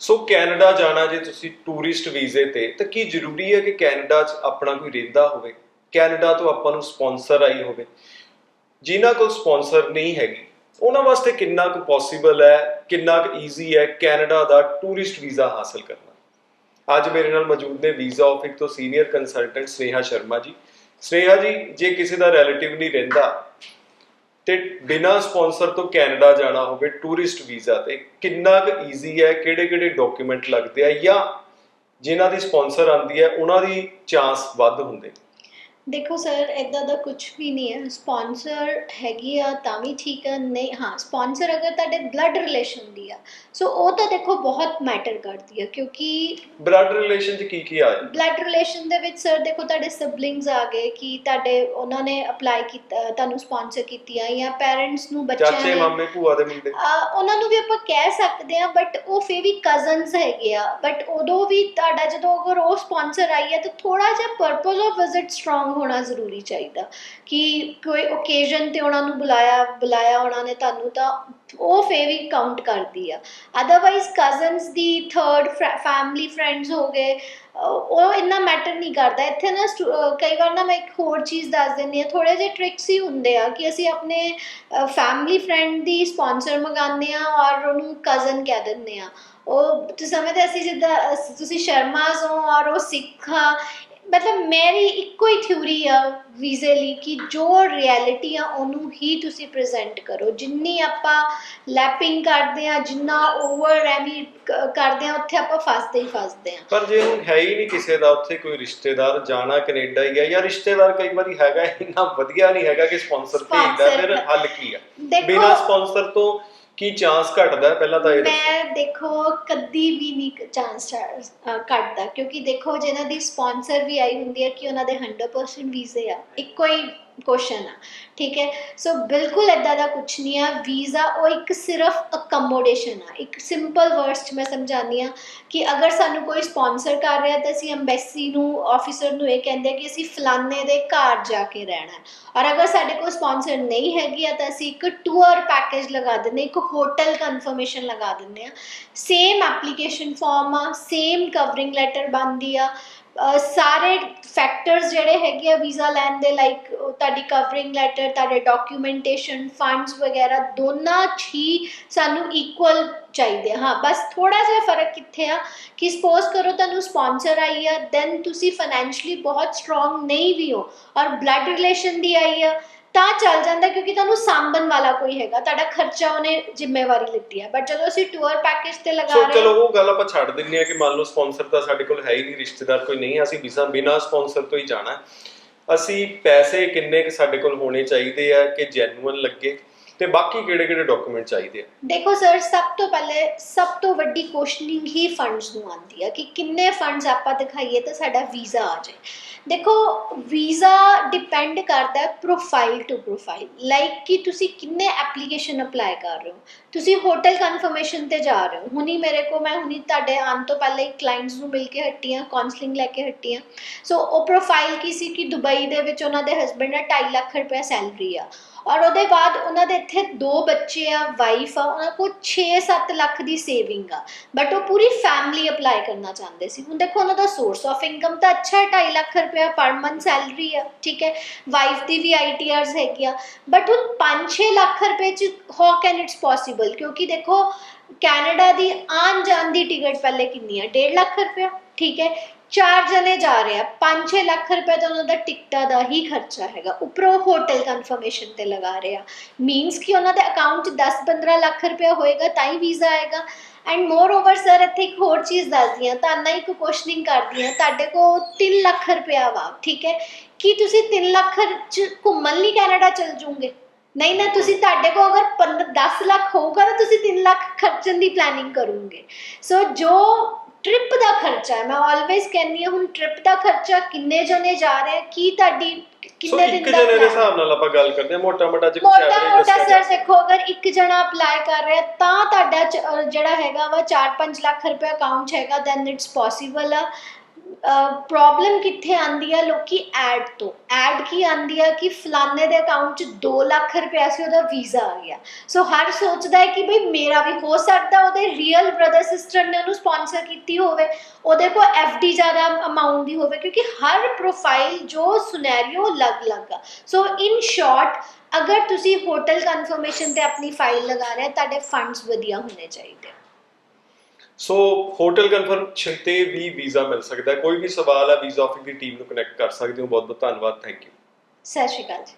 ਸੋ Canada ਜਾਣਾ ਜੇ ਤੁਸੀਂ ਟੂਰਿਸਟ ਵੀਜ਼ੇ ਤੇ, ਤਾਂ ਕੀ ਜ਼ਰੂਰੀ ਹੈ ਕਿ ਕੈਨੇਡਾ 'ਚ ਆਪਣਾ ਕੋਈ ਰਹਿੰਦਾ ਹੋਵੇ? ਕੈਨੇਡਾ ਤੋਂ ਆਪਾਂ ਨੂੰ ਸਪਾਂਸਰ ਆਈ ਹੋਵੇ। ਜਿਨ੍ਹਾਂ ਕੋਲ ਸਪਾਂਸਰ ਨਹੀਂ ਹੈਗੀ, ਉਹਨਾਂ ਵਾਸਤੇ ਕਿੰਨਾ ਕੁ ਪੋਸੀਬਲ ਹੈ, ਕਿੰਨਾ ਕੁ ਈਜ਼ੀ ਹੈ ਕੈਨੇਡਾ ਦਾ ਟੂਰਿਸਟ ਵੀਜ਼ਾ ਹਾਸਲ ਕਰਨਾ? ਅੱਜ ਮੇਰੇ ਨਾਲ ਮੌਜੂਦ ਨੇ ਵੀਜ਼ਾ ਆਫਿਸ ਤੋਂ ਸੀਨੀਅਰ ਕੰਸਲਟੈਂਟ ਸਨੇਹਾ ਸ਼ਰਮਾ ਜੀ। ਸਨੇਹਾ ਜੀ, ਜੇ ਕਿਸੇ ਦਾ ਰਿਲੇਟਿਵ ਨਹੀਂ ਰਹਿੰਦਾ ਤੇ ਬਿਨਾਂ ਸਪਾਂਸਰ ਤੋਂ ਕੈਨੇਡਾ ਜਾਣਾ ਹੋਵੇ ਟੂਰਿਸਟ ਵੀਜ਼ਾ ਤੇ, ਕਿੰਨਾ ਕੁ ਈਜ਼ੀ ਹੈ ਕਿਹੜੇ ਕਿਹੜੇ ਡਾਕੂਮੈਂਟ ਲੱਗਦੇ ਆ ਜਾਂ ਜਿਨ੍ਹਾਂ ਦੀ ਸਪਾਂਸਰ ਆਂਦੀ ਹੈ, ਉਹਨਾਂ ਦੀ ਚਾਂਸ ਵੱਧ ਹੁੰਦੇ ਦੇਖੋ ਸਰ ਇਦਾਂ ਦਾ ਕੁਝ ਵੀ ਨਹੀਂ ਹੈ। ਸਪਾਂਸਰ ਹੈਗੀ ਆ ਤਾਂ ਵੀ ਠੀਕ ਹੈ ਨਹੀਂ ਹਾਂ ਸਪਾਂਸਰ ਅਗਰ ਤੁਹਾਡੇ ਬਲੱਡ ਰਿਲੇਸ਼ਨ ਦੀ ਆ। ਸੋ ਉਹ ਤਾਂ ਦੇਖੋ ਬਹੁਤ ਮੈਟਰ ਕਰਦੀ ਆ ਕਿਉਂਕਿ ਬਲੱਡ ਰਿਲੇਸ਼ਨ 'ਚ ਕੀ ਕੀ ਆ ਬਲੱਡ ਰਿਲੇਸ਼ਨ ਦੇ ਵਿੱਚ ਸਰ ਦੇਖੋ ਤੁਹਾਡੇ ਸਿਬਲਿੰਗਸ ਆ ਗਏ ਕਿ ਤੁਹਾਡੇ ਉਹਨਾਂ ਨੇ ਅਪਲਾਈ ਕੀਤਾ ਤੁਹਾਨੂੰ ਸਪਾਂਸਰ ਕੀਤੀਆਂ ਜਾਂ ਪੈਰੈਂਟਸ ਨੂੰ ਬੱਚਿਆਂ ਚਾਚੇ ਨੇ ਮਾਮੇ ਭੂਆ ਦੇ ਮੁੰਡੇ। ਆ ਉਹਨਾਂ ਨੂੰ ਵੀ ਆਪਾਂ ਕਹਿ ਸਕਦੇ ਆ ਬਟ ਉਹ ਫੇ ਵੀ ਕਜ਼ਨਸ ਹੈਗੇ ਆ। ਬਟ ਉਦੋਂ ਵੀ ਤੁਹਾਡਾ ਜਦੋਂ ਅਗਰ ਉਹ ਸਪਾਂਸਰ ਆਈ ਹੈ ਤਾਂ ਥੋੜਾ ਜਿਹਾ ਪਰਪਸ ਆਫ ਵਿਜ਼ਿਟ ਸਟਰੋਂਗ ਹੋਣਾ ਜ਼ਰੂਰੀ ਚਾਹੀਦਾ। ਕਿ ਕੋਈ ਓਕੇਜ਼ਨ ਤੇ ਉਹਨਾਂ ਨੂੰ ਬੁਲਾਇਆ ਬੁਲਾਇਆ ਉਹਨਾਂ ਨੇ ਤੁਹਾਨੂੰ ਤਾਂ ਉਹ ਫੇ ਵੀ ਕਾਊਂਟ ਕਰਦੀ ਆ। ਅਦਰਵਾਈਜ਼ ਕਜ਼ਨਸ ਦੀ ਥਰਡ ਫੈਮਿਲੀ ਫਰੈਂਡਸ ਹੋ ਗਏ ਉਹ ਇੰਨਾ ਮੈਟਰ ਨਹੀਂ ਕਰਦਾ। ਇੱਥੇ ਨਾ ਸਟੂ- ਕਈ ਵਾਰ ਨਾ ਮੈਂ ਇੱਕ ਹੋਰ ਚੀਜ਼ ਦੱਸ ਦਿੰਦੀ ਆ ਥੋੜੇ ਜਿਹੇ ਟ੍ਰਿਕਸ ਹੀ ਹੁੰਦੇ ਆ ਕਿ ਅਸੀਂ ਆਪਣੇ ਫੈਮਿਲੀ ਫਰੈਂਡ ਦੀ ਸਪਾਂਸਰ ਮੰਗਾਉਂਦੇ ਆ ਔਰ ਉਹਨੂੰ ਕਜ਼ਨ ਕਹਿ ਦਿੰਦੇ ਆ ਉਹ ਤੁਸੀਂ ਸਮਝਦੇ ਅਸੀਂ ਜਿੱਦਾਂ ਤੁਸੀਂ ਸ਼ਰਮਾਜ਼ ਹੋ ਔਰ ਉਹ ਸਿੱਖ ਮਤਲਬ ਮੇਰੀ ਇੱਕੋ ਹੀ ਥਿਊਰੀ ਆ ਵੀਜ਼ੇ ਲਈ ਕਿ ਜੋ ਰਿਐਲਿਟੀ ਆ ਉਹਨੂੰ ਹੀ ਤੁਸੀਂ ਪ੍ਰੈਜ਼ੈਂਟ ਕਰੋ। ਜਿੰਨੀ ਆਪਾਂ ਲੈਪਿੰਗ ਕਰਦੇ ਆ ਜਿੰਨਾ ਓਵਰ ਐਵੀ ਕਰਦੇ ਆ ਉੱਥੇ ਆਪਾਂ ਫਸਦੇ ਹੀ ਫਸਦੇ ਆ ਪਰ ਜੇ ਹੁਣ ਹੈ ਹੀ ਨਹੀਂ ਕਿਸੇ ਦਾ ਉੱਥੇ ਕੋਈ ਰਿਸ਼ਤੇਦਾਰ ਜਾਣਾ ਕੈਨੇਡਾ ਹੀ ਹੈ ਜਾਂ ਰਿਸ਼ਤੇਦਾਰ ਕਈ ਵਾਰੀ ਹੈਗਾ ਇੰਨਾ ਵਧੀਆ ਨਹੀਂ ਹੈਗਾ ਕਿ ਸਪਾਂਸਰ ਭੇਜਦਾ ਫਿਰ ਹੱਲ ਕੀ ਆ? ਬਿਨਾ ਸਪਾਂਸਰ ਤੋਂ ਕੀ ਚਾਂਸ ਘਟਦਾ ਹੈ? ਪਹਿਲਾਂ ਤਾਂ ਇਹ ਦੱਸੋ ਮੈਂ ਦੇਖੋ, ਕਦੀ ਵੀ ਨਹੀਂ ਚਾਂਸ ਘਟਦਾ, ਕਿਉਂਕਿ ਦੇਖੋ, ਜਿਹਨਾਂ ਦੀ ਸਪਾਂਸਰ ਵੀ ਆਈ ਹੁੰਦੀ ਹੈ ਕਿ ਉਹਨਾਂ ਦੇ 100% ਵੀਜ਼ੇ ਆ ਇੱਕੋ ਹੀ ਕੁਐਸਚਨ ਆ। ਠੀਕ ਹੈ? ਸੋ ਬਿਲਕੁਲ ਇਦਾਂ ਦਾ ਕੁਝ ਨਹੀਂ ਆ। ਵੀਜ਼ਾ ਉਹ ਇੱਕ ਸਿਰਫ ਅਕਮੋਡੇਸ਼ਨ ਆ। ਇੱਕ ਸਿੰਪਲ ਵਰਡਸ ਚ ਮੈਂ ਸਮਝਾਉਂਦੀ ਆ ਕਿ ਅਗਰ ਸਾਨੂੰ ਕੋਈ ਸਪਾਂਸਰ ਕਰ ਰਿਹਾ ਤਾਂ ਅਸੀਂ ਐਮਬੈਸੀ ਨੂੰ ਆਫੀਸਰ ਨੂੰ ਇਹ ਕਹਿੰਦੇ ਕਿ ਅਸੀਂ ਫਲਾਣੇ ਦੇ ਘਰ ਜਾ ਕੇ ਰਹਿਣਾ ਔਰ ਅਗਰ ਸਾਡੇ ਕੋਲ ਸਪਾਂਸਰ ਨਹੀਂ ਹੈਗੀ ਆ ਤਾਂ ਅਸੀਂ ਇੱਕ ਟੂਰ ਪੈਕੇਜ ਲਗਾ ਦਿੰਦੇ ਇੱਕ ਹੋਟਲ ਕਨਫਰਮੇਸ਼ਨ ਲਗਾ ਦਿੰਦੇ ਆ ਸੇਮ ਐਪਲੀਕੇਸ਼ਨ ਫਾਰਮ ਆ ਸੇਮ ਕਵਰਿੰਗ ਲੈਟਰ ਬਣਦੀ ਆ। ਸਾਰੇ ਫੈਕਟਰਸ ਜਿਹੜੇ ਹੈਗੇ ਆ ਵੀਜ਼ਾ ਲੈਣ ਦੇ ਲਾਈਕ ਤੁਹਾਡੀ ਕਵਰਿੰਗ ਲੈਟਰ ਤੁਹਾਡੇ ਡਾਕੂਮੈਂਟੇਸ਼ਨ ਫੰਡਸ ਵਗੈਰਾ, ਦੋਨਾਂ 'ਚ ਹੀ ਸਾਨੂੰ ਇਕੁਅਲ ਚਾਹੀਦੇ ਹਾਂ, ਬਸ ਥੋੜਾ ਜਿਹਾ ਫ਼ਰਕ ਕਿੱਥੇ ਆ ਕਿ ਸਪੋਜ਼ ਕਰੋ ਤੁਹਾਨੂੰ ਸਪਾਂਸਰ ਆਈ ਆ ਦੈਨ ਤੁਸੀਂ ਫਾਈਨੈਂਸ਼ਲੀ ਬਹੁਤ ਸਟਰੋਂਗ ਨਹੀਂ ਵੀ ਹੋ, ਔਰ ਬਲੱਡ ਰਿਲੇਸ਼ਨ ਦੀ ਆਈ ਆ ਤਾਂ ਚੱਲ ਜਾਂਦਾ ਕਿਉਂਕਿ ਤੁਹਾਨੂੰ ਸਾਂਭਣ ਵਾਲਾ ਕੋਈ ਹੈਗਾ ਤੁਹਾਡਾ ਖਰਚਾ ਉਹਨੇ ਜ਼ਿੰਮੇਵਾਰੀ ਲਿੱਤੀ ਹੈ ਬਟ ਜਦੋਂ ਅਸੀਂ ਟੂਰ ਪੈਕੇਜ ਤੇ ਲਗਾ ਸੋ ਰਹੇ ਚਲੋ ਉਹ ਗੱਲ ਆਪਾਂ ਛੱਡ ਦਿੰਨੇ ਆ ਕਿ ਮੰਨ ਲਓ ਸਪਾਂਸਰ ਤਾਂ ਸਾਡੇ ਕੋਲ ਹੈ ਹੀ ਨਹੀਂ ਰਿਸ਼ਤੇਦਾਰ ਕੋਈ ਨਹੀਂ ਅਸੀਂ ਵੀਜ਼ਾ ਬਿਨਾ ਸਪਾਂਸਰ ਤੋਂ ਹੀ ਜਾਣਾ ਹੈ। ਅਸੀਂ ਪੈਸੇ ਕਿੰਨੇ ਕੁ ਸਾਡੇ ਕੋਲ ਹੋਣੇ ਚਾਹੀਦੇ ਆ ਕਿ ਜੈਨੂਅਨ ਲੱਗੇ ਤੇ ਬਾਕੀ ਕਿਹੜੇ ਕਿਹੜੇ ਡਾਕੂਮੈਂਟ ਚਾਹੀਦੇ ਆ? ਦੇਖੋ ਸਰ ਸਭ ਤੋਂ ਪਹਿਲੇ, ਸਭ ਤੋਂ ਵੱਡੀ ਕੁਐਸਚਨਿੰਗ ਹੀ ਫੰਡਸ ਨੂੰ ਆਉਂਦੀ ਹੈ ਕਿ ਕਿੰਨੇ ਫੰਡਸ ਆਪਾਂ ਦਿਖਾਈਏ ਤਾਂ ਸਾਡਾ ਵੀਜ਼ਾ ਆ ਜਾਏ। ਦੇਖੋ ਵੀਜ਼ਾ ਡਿਪੈਂਡ ਕਰਦਾ ਪ੍ਰੋਫਾਈਲ ਟੂ ਪ੍ਰੋਫਾਈਲ ਲਾਈਕ ਕਿ ਤੁਸੀਂ ਕਿੰਨੇ ਐਪਲੀਕੇਸ਼ਨ ਅਪਲਾਈ ਕਰ ਰਹੇ ਹੋ। ਤੁਸੀਂ ਹੋਟਲ ਕਨਫਰਮੇਸ਼ਨ ਤੇ ਜਾ ਰਹੇ ਹੋ। ਹੁਣੀ ਮੇਰੇ ਕੋ ਮੈਂ ਹੁਣੀ ਤੁਹਾਡੇ ਆਉਣ ਤੋਂ ਪਹਿਲੇ ਕਲਾਇੰਟਸ ਨੂੰ ਮਿਲ ਕੇ ਹੱਟੀਆਂ ਕਾਉਂਸਲਿੰਗ ਲੈ ਕੇ ਹੱਟੀਆਂ। ਸੋ ਉਹ ਪ੍ਰੋਫਾਈਲ ਕੀ ਸੀ ਕਿ ਦੁਬਈ ਦੇ ਵਿੱਚ ਉਹਨਾਂ ਦੇ ਹਸਬੰਡ ਦਾ 2.5 ਲੱਖ ਰੁਪਏ ਸੈਲਰੀ ਆ। ਔਰ ਉਹਦੇ ਬਾਅਦ ਉਹਨਾਂ ਦੇ ਇੱਥੇ ਦੋ ਬੱਚੇ ਆ ਵਾਈਫ ਆ, ਉਹਨਾਂ ਕੋਲ 6-7 ਲੱਖ ਦੀ ਸੇਵਿੰਗ ਆ। ਬਟ ਉਹ ਪੂਰੀ ਫੈਮਿਲੀ ਅਪਲਾਈ ਕਰਨਾ ਚਾਹੁੰਦੇ ਸੀ। ਹੁਣ ਦੇਖੋ, ਉਹਨਾਂ ਦਾ ਸੋਰਸ ਆਫ ਇਨਕਮ ਤਾਂ ਅੱਛਾ 2.5 ਲੱਖ ਰੁਪਏ ਪਰ ਮੰਥ ਸੈਲਰੀ ਆ, ਠੀਕ ਹੈ। ਵਾਈਫ ਦੀ ਵੀ ਆਈਟੀਆਰਸ ਹੈਗੀ ਆ। ਬਟ ਹੁਣ 5-6 ਲੱਖ ਰੁਪਏ ਚ ਹਾਊ ਕੈਨ ਇਟਸ ਪੋਸੀਬਲ ਕਿਉਂਕਿ ਦੇਖੋ ਕੈਨੇਡਾ ਦੀ ਆਉਣ ਜਾਣ ਦੀ ਟਿਕਟ ਪਹਿਲੇ ਕਿੰਨੀ ਆ? 1.5 ਲੱਖ ਰੁਪਏ ਠੀਕ ਹੈ। ਚਾਰ ਜਣੇ ਜਾ ਰਹੇ ਆ। 5-6 ਲੱਖ ਰੁਪਏ ਤਾਂ ਉਹਨਾਂ ਦਾ ਟਿਕਟਾਂ ਦਾ ਹੀ ਖਰਚਾ ਹੈਗਾ। ਉੱਪਰੋਂ ਹੋਟਲ ਕਨਫਰਮੇਸ਼ਨ ਤੇ ਲਗਾ ਰਹੇ ਆ। ਮੀਨਸ ਕਿ ਉਹਨਾਂ ਦੇ ਅਕਾਊਂਟ 10-15 ਲੱਖ ਰੁਪਏ ਹੋਏਗਾ, ਤਾਂ ਹੀ ਵੀਜ਼ਾ ਆਏਗਾ। ਐਂਡ ਮੋਰ ਓਵਰ ਸਰ ਇੱਥੇ ਇੱਕ ਹੋਰ ਚੀਜ਼ ਦੱਸਦੀ ਹਾਂ। ਤਾਂ ਨਾ ਇੱਕ ਕੁਐਸਚਨਿੰਗ ਕਰਦੀ ਹਾਂ। ਤੁਹਾਡੇ ਕੋਲ 3 ਲੱਖ ਰੁਪਇਆ ਵਾ, ਠੀਕ ਹੈ? ਕੀ ਤੁਸੀਂ 3 ਲੱਖ ਚ ਘੁੰਮਣ ਲਈ ਕੈਨੇਡਾ ਚਲ ਜੂਗੇ ਨਹੀਂ, ਨਾ, ਤੁਸੀਂ ਤੁਹਾਡੇ ਕੋਲ ਅਗਰ 15 10 ਲੱਖ ਹੋਊਗਾ, ਤਾਂ ਤੁਸੀਂ 3 ਲੱਖ ਖਰਚਣ ਦੀ ਪਲੈਨਿੰਗ ਕਰੋਗੇ। ਸੋ ਜੋ ਟ੍ਰਿਪ ਦਾ ਖਰਚਾ ਹੈ ਮੈਂ ਆਲਵੇਸ ਕਹਿੰਦੀ ਹਾਂ ਹੁਣ ਟ੍ਰਿਪ ਦਾ ਖਰਚਾ ਕਿੰਨੇ ਜਣੇ ਜਾ ਰਹੇ ਆ ਕੀ ਤੁਹਾਡੀ ਕਿੰਨੇ ਦਿਨ ਇੱਕ ਦਾ ਜਣੇ ਦੇ? ਹਿਸਾਬ ਨਾਲ ਆਪਾਂ ਗੱਲ ਕਰਦੇ ਹਾਂ ਮੋਟਾ ਮੋਟਾ ਜੇ ਕੁਝ average ਮੋਟਾ ਸਰ। ਦੇਖੋ ਅਗਰ ਇੱਕ ਜਣਾ ਅਪਲਾਈ ਕਰ ਰਿਹਾ ਤਾਂ ਤੁਹਾਡਾ ਜਿਹੜਾ ਹੈਗਾ ਵਾ 4-5 ਲੱਖ ਰੁਪਏ ਅਕਾਊਂਟ ਹੈਗਾ ਦੈਨ ਇਟਸ ਪੋਸੀਬਲ ਆ ਪ੍ਰੋਬਲਮ ਕਿੱਥੇ ਆਂਦੀ ਆ ਲੋਕੀ ਐਡ ਤੋਂ। ਐਡ ਕੀ ਆਂਦੀ ਆ ਕਿ ਫਲਾਣੇ ਦੇ ਅਕਾਊਂਟ 'ਚ 2 ਲੱਖ ਰੁਪਇਆ ਸੀ, ਉਹਦਾ ਵੀਜ਼ਾ ਆ ਗਿਆ। ਸੋ ਹਰ ਸੋਚਦਾ ਹੈ ਕਿ ਭਈ ਮੇਰਾ ਵੀ ਹੋ ਸਕਦਾ, ਉਹਦੇ ਰੀਅਲ ਬ੍ਰਦਰ ਸਿਸਟਰ ਨੇ ਉਹਨੂੰ ਸਪਾਂਸਰ ਕੀਤੀ ਹੋਵੇ। ਉਹਦੇ ਕੋਲ ਡੀ ਜ਼ਿਆਦਾ ਅਮਾਉਂਟ ਦੀ ਹੋਵੇ, ਕਿਉਂਕਿ ਹਰ ਪ੍ਰੋਫਾਈਲ ਜੋ ਸੁਨੈਰੀਓ ਅਲੱਗ-ਅਲੱਗ ਆ। ਸੋ ਇਨ ਸ਼ਾਰਟ ਅਗਰ ਤੁਸੀਂ ਹੋਟਲ ਕਨਫਰਮੇਸ਼ਨ ਤੇ ਆਪਣੀ ਫਾਈਲ ਲਗਾ ਰਹੇ ਹੋ, ਤੁਹਾਡੇ ਫੰਡਸ ਵਧੀਆ ਹੋਣੇ ਚਾਹੀਦੇ। ਸੋ ਹੋਟਲ ਕਨਫਰਮੇਸ਼ਨ ਤੇ ਵੀ ਵੀਜ਼ਾ ਮਿਲ ਸਕਦਾ ਕੋਈ ਵੀ ਸਵਾਲ ਹੈ ਵੀਜ਼ਾ ਆਫਿਸ ਦੀ ਟੀਮ ਨੂੰ ਕਨੈਕਟ ਕਰ ਸਕਦੇ ਹੋ। ਬਹੁਤ ਬਹੁਤ ਧੰਨਵਾਦ। ਥੈਂਕ ਯੂ ਸਤਿ ਸ਼੍ਰੀ ਅਕਾਲ ਜੀ।